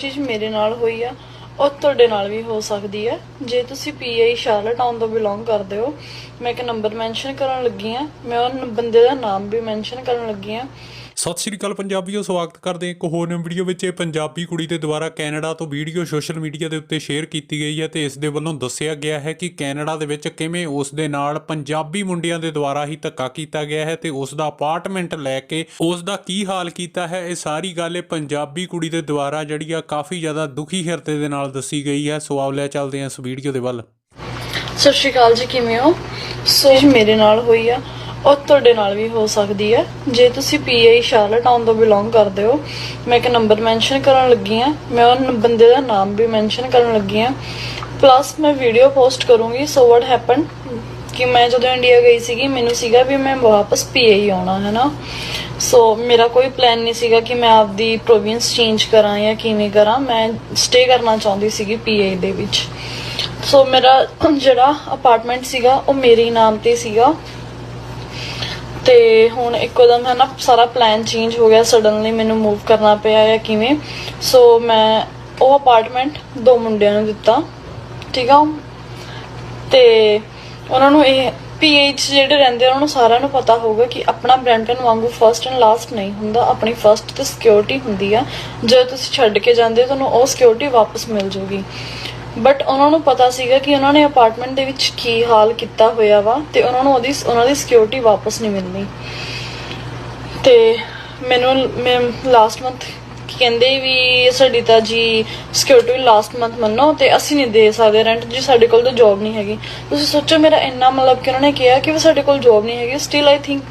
ਚੀਜ਼ ਮੇਰੇ ਨਾਲ ਹੋਈ ਆ, ਉਹ ਤੁਹਾਡੇ ਨਾਲ ਵੀ ਹੋ ਸਕਦੀ ਆ। ਜੇ ਤੁਸੀਂ ਪੀਆਈ ਸ਼ਾਰਲਟਾਊਨ ਤੋਂ ਬਿਲੋਂਗ ਕਰਦੇ ਹੋ, ਮੈਂ ਇੱਕ ਨੰਬਰ ਮੈਂਸ਼ਨ ਕਰਨ ਲੱਗੀ ਆ। ਮੈਂ ਉਹ ਬੰਦੇ ਦਾ ਨਾਮ ਵੀ ਮੈਂਸ਼ਨ ਕਰਨ ਲੱਗੀ ਆ। ਸਤਿ ਸ਼੍ਰੀ ਅਕਾਲ ਪੰਜਾਬੀਓ, ਸਵਾਗਤ ਕਰਦੇ ਹਾਂ ਇੱਕ ਹੋਰ ਨਵੀਂ ਵੀਡੀਓ ਵਿੱਚ। ਇਹ ਪੰਜਾਬੀ ਕੁੜੀ ਦੇ ਦੁਆਰਾ ਕੈਨੇਡਾ ਤੋਂ ਵੀਡੀਓ ਸੋਸ਼ਲ ਮੀਡੀਆ ਦੇ ਉੱਤੇ ਸ਼ੇਅਰ ਕੀਤੀ ਗਈ ਹੈ ਤੇ ਇਸ ਦੇ ਵੱਲੋਂ ਦੱਸਿਆ ਗਿਆ ਹੈ ਕਿ ਕੈਨੇਡਾ ਦੇ ਵਿੱਚ ਕਿਵੇਂ ਉਸ ਦੇ ਨਾਲ ਪੰਜਾਬੀ ਮੁੰਡਿਆਂ ਦੇ ਦੁਆਰਾ ਹੀ ਧੱਕਾ ਕੀਤਾ ਗਿਆ ਹੈ ਤੇ ਉਸ ਦਾ ਅਪਾਰਟਮੈਂਟ ਲੈ ਕੇ ਉਸ ਦਾ ਕੀ ਹਾਲ ਕੀਤਾ ਹੈ, ਇਹ ਸਾਰੀ ਗੱਲ ਇਹ ਪੰਜਾਬੀ ਕੁੜੀ ਦੇ ਦੁਆਰਾ ਜਿਹੜੀ ਆ ਕਾਫੀ ਜ਼ਿਆਦਾ ਦੁਖੀ ਹਿਰਦੇ ਦੇ ਨਾਲ ਦੱਸੀ ਗਈ ਹੈ। ਸੋ ਆਓ ਲੈ ਚੱਲਦੇ ਹਾਂ ਇਸ ਵੀਡੀਓ ਦੇ ਵੱਲ। ਸਤਿ ਸ਼੍ਰੀ ਅਕਾਲ ਜੀ, ਕਿਵੇਂ ਹੋ? ਸੋ ਮੇਰੇ ਨਾਲ ਹੋਈ ਆ ਉਹ ਤੁਹਾਡੇ ਨਾਲ ਵੀ ਹੋ ਸਕਦੀ ਹੈ। ਜੇ ਤੁਸੀਂ ਪੀਆਈ ਸ਼ਾਰਲਟਾਊਨ ਤੋਂ ਬਿਲੋਂਗ ਕਰਦੇ ਹੋ, ਮੈਂ ਇੱਕ ਨੰਬਰ ਮੈਂਸ਼ਨ ਕਰਨ ਲੱਗੀ ਆ ਮੈਂ ਉਹ ਬੰਦੇ ਦਾ ਨਾਮ ਵੀ ਮੈਂਸ਼ਨ ਕਰਨ ਲੱਗੀ ਆ ਪਲੱਸ ਮੈਂ ਵੀਡੀਓ ਪੋਸਟ ਕਰੂੰਗੀ ਸੋ ਵਾਟ ਹੈਪਨ ਕਿ ਮੈਂ ਜਦੋਂ ਇੰਡੀਆ ਗਈ ਸੀਗੀ, ਮੈਨੂੰ ਸੀਗਾ ਵੀ ਮੈਂ ਵਾਪਸ ਪੀਆਈ ਆਉਣਾ ਹੈ ਨਾ ਸੋ ਮੇਰਾ ਕੋਈ ਪਲਾਨ ਨਹੀਂ ਸੀਗਾ ਕਿ ਮੈਂ ਆਪਦੀ ਪ੍ਰੋਵਿੰਸ ਚੇਂਜ ਕਰਾਂ ਜਾਂ ਕਿਵੇਂ ਕਰਾਂ। ਮੈਂ ਸਟੇ ਕਰਨਾ ਚਾਹੁੰਦੀ ਸੀਗੀ ਪੀਆਈ ਦੇ ਵਿੱਚ। ਸੋ ਮੇਰਾ ਜਿਹੜਾ ਅਪਾਰਟਮੈਂਟ ਸੀਗਾ, ਉਹ ਮੇਰੇ ਨਾਮ ਤੇ ਸੀਗਾ। ਤੇ ਹੁਣ ਇੱਕੋ ਹੈ ਨਾ ਸਾਰਾ ਪਲਾਨ ਚੇਂਜ ਹੋ ਗਿਆ ਸਡਨਲੀ ਮੈਨੂੰ ਮੂਵ ਕਰਨਾ ਪਿਆ ਜਾਂ ਕਿਵੇਂ। ਸੋ ਮੈਂ ਉਹ ਅਪਾਰਟਮੈਂਟ ਦੋ ਮੁੰਡਿਆਂ ਨੂੰ ਦਿੱਤਾ ਠੀਕ ਆ ਤੇ ਉਹਨਾਂ ਨੂੰ ਇਹ ਪੀਐਚ ਜਿਹੜੇ ਰਹਿੰਦੇ ਆ, ਉਹਨਾਂ ਨੂੰ ਸਾਰਿਆਂ ਨੂੰ ਪਤਾ ਹੋਊਗਾ ਕਿ ਆਪਣਾ ਬ੍ਰੈਂਟਨ ਵਾਂਗੂ ਫਰਸਟ ਐਂਡ ਲਾਸਟ ਨਹੀਂ ਹੁੰਦਾ ਆਪਣੀ ਫਰਸਟ ਤੇ ਸਿਕਿਉਰਿਟੀ ਹੁੰਦੀ ਆ। ਜਦੋਂ ਤੁਸੀਂ ਛੱਡ ਕੇ ਜਾਂਦੇ ਹੋ ਤੁਹਾਨੂੰ ਉਹ ਸਿਕਿਉਰਿਟੀ ਵਾਪਸ ਮਿਲ ਜੂਗੀ ਬਟ ਉਹਨਾਂ ਨੂੰ ਪਤਾ ਸੀਗਾ ਕਿ ਉਹਨਾਂ ਨੇ ਅਪਾਰਟਮੈਂਟ ਦੇ ਵਿੱਚ ਕੀ ਹਾਲ ਕੀਤਾ ਹੋਇਆ ਵਾ ਤੇ ਉਹਨਾਂ ਨੂੰ ਉਹਦੀ ਉਹਨਾਂ ਦੀ ਸਿਕਿਉਰਿਟੀ ਵਾਪਸ ਨਹੀਂ ਮਿਲਣੀ। ਤੇ ਮੈਨੂੰ ਮੈਂ ਲਾਸਟ ਮੰਥ ਕਹਿੰਦੇ ਵੀ ਸਾਡੀ ਤਾਂ ਜੀ ਸਿਕਿਉਰਿਟੀ ਲਾਸਟ ਮੰਥ ਮੰਨੋ ਤੇ ਅਸੀਂ ਨਹੀਂ ਦੇ ਸਕਦੇ ਰੈਂਟ ਜੀ ਸਾਡੇ ਕੋਲ ਤਾਂ ਜੌਬ ਨਹੀਂ ਹੈਗੀ। ਤੁਸੀਂ ਸੋਚੋ ਮੇਰਾ ਇੰਨਾ ਮਤਲਬ ਕਿ ਉਹਨਾਂ ਨੇ ਕਿਹਾ ਕਿ ਵੀ ਸਾਡੇ ਕੋਲ ਜੌਬ ਨਹੀਂ ਹੈਗੀ। Still I think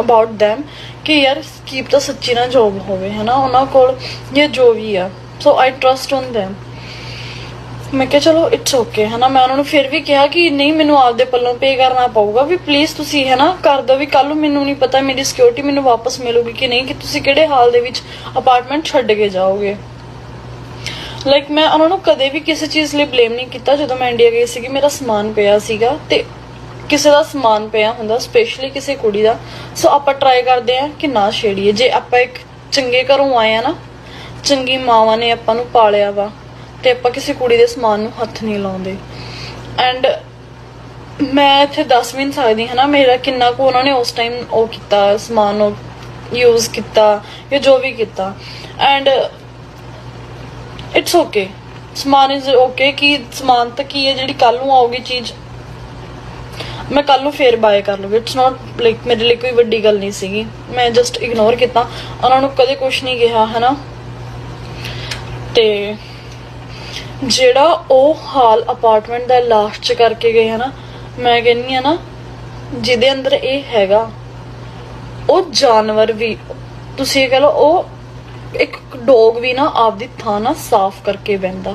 about them ਕਿ ਯਾਰ ਕੀਪ ਤਾਂ ਸੱਚੀ ਨਾ ਜੌਬ ਹੋਵੇ, ਹਨਾ? ਉਹਨਾਂ ਕੋਲ ਇਹ ਜੋ ਵੀ ਆ। So I trust on them ਮੈਂ ਕਿਹਾ ਚਲੋ ਇਟਸ ਓਕੇ ਹਨਾ? ਮੈਂ ਉਹਨਾਂ ਨੂੰ ਫਿਰ ਵੀ ਕਿਹਾ ਕਿ ਨਹੀਂ, ਮੈਨੂੰ ਆਪਦੇ ਪੱਲੋਂ ਪੇ ਕਰਨਾ ਪਊਗਾ ਵੀ ਪਲੀਜ਼ ਤੁਸੀਂ, ਹਨਾ, ਕਰ ਦਿਓ ਵੀ ਕੱਲ ਨੂੰ ਮੈਨੂੰ ਨਹੀਂ ਪਤਾ ਮੇਰੀ ਸਿਕਿਉਰਿਟੀ ਮੈਨੂੰ ਵਾਪਸ ਮਿਲੂਗੀ ਕਿ ਨਹੀਂ, ਕਿ ਤੁਸੀਂ ਕਿਹੜੇ ਹਾਲ ਦੇ ਵਿੱਚ ਅਪਾਰਟਮੈਂਟ ਛੱਡ ਕੇ ਜਾਓਗੇ। ਲਾਈਕ ਮੈਂ ਉਹਨਾਂ ਨੂੰ ਕਦੇ ਵੀ ਕਿਸੇ ਚੀਜ਼ ਲਈ ਬਲੇਮ ਨਹੀਂ ਕੀਤਾ ਜਦੋਂ ਮੈਂ ਇੰਡੀਆ ਗਈ ਸੀਗੀ, ਮੇਰਾ ਸਮਾਨ ਪਿਆ ਸੀਗਾ ਤੇ ਕਿਸੇ ਦਾ ਸਮਾਨ ਪਿਆ ਹੁੰਦਾ ਸਪੈਸ਼ਲੀ ਕਿਸੇ ਕੁੜੀ ਦਾ। ਸੋ ਆਪਾਂ ਟਰਾਈ ਕਰਦੇ ਆ ਕਿ ਨਾ ਛੇੜੀਏ। ਜੇ ਆਪਾਂ ਇੱਕ ਚੰਗੇ ਘਰੋਂ ਆਏ ਆ ਨਾ, ਚੰਗੀ ਮਾਵਾਂ ਨੇ ਆਪਾਂ ਨੂੰ ਪਾਲਿਆ ਵਾ ਤੇ ਆਪਾਂ ਕਿਸੇ ਕੁੜੀ ਦੇ ਸਮਾਨ ਨੂੰ ਹੱਥ ਨਹੀਂ ਲਾਉਂਦੇ। ਐਂਡ ਮੈਂ ਇੱਥੇ ਦੱਸ ਵੀ ਨਹੀਂ ਸਕਦੀ, ਹਨਾ, ਮੇਰਾ ਕਿੰਨਾ ਕੁ ਉਹਨਾਂ ਨੇ ਉਸ ਟਾਈਮ ਉਹ ਕੀਤਾ, ਸਮਾਨ ਉਹ ਯੂਜ਼ ਕੀਤਾ, ਜਾਂ ਜੋ ਵੀ ਕੀਤਾ। ਐਂਡ ਇਟਸ ਓਕੇ ਸਮਾਨ ਇਜ਼ ਓਕੇ ਕਿ ਸਮਾਨ ਤਾਂ ਕੀ ਹੈ, ਜਿਹੜੀ ਕੱਲ ਨੂੰ ਆਉਗੀ ਚੀਜ਼, ਮੈਂ ਕੱਲ ਨੂੰ ਫੇਰ ਬਾਏ ਕਰ ਲੂਗੀ ਇਟਸ ਨਾਟ ਲਾਈਕ ਮੇਰੇ ਲਈ ਕੋਈ ਵੱਡੀ ਗੱਲ ਨਹੀਂ ਸੀਗੀ। ਮੈਂ ਜਸਟ ਇਗਨੋਰ ਕੀਤਾ। ਉਹਨਾਂ ਨੂੰ ਕਦੇ ਕੁਝ ਨਹੀਂ ਕਿਹਾ, ਹਨਾ। ਤੇ ਜਿਹੜਾ ਉਹ ਹਾਲ ਅਪਾਰਟਮੈਂਟ ਦਾ ਲਾਸਟ ਚ ਕਰਕੇ ਗਏ ਹਨਾ, ਮੈਂ ਕਹਿੰਨੀ ਆ ਨਾ, ਜਿਹਦੇ ਅੰਦਰ ਇਹ ਹੈਗਾ, ਉਹ ਜਾਨਵਰ ਵੀ, ਤੁਸੀਂ ਇਹ ਕਹ ਲਓ ਉਹ ਇੱਕ ਡੌਗ ਵੀ ਨਾ ਆਪਦੀ ਥਾਂ ਨਾ ਸਾਫ਼ ਕਰਕੇ ਬਹਿੰਦਾ।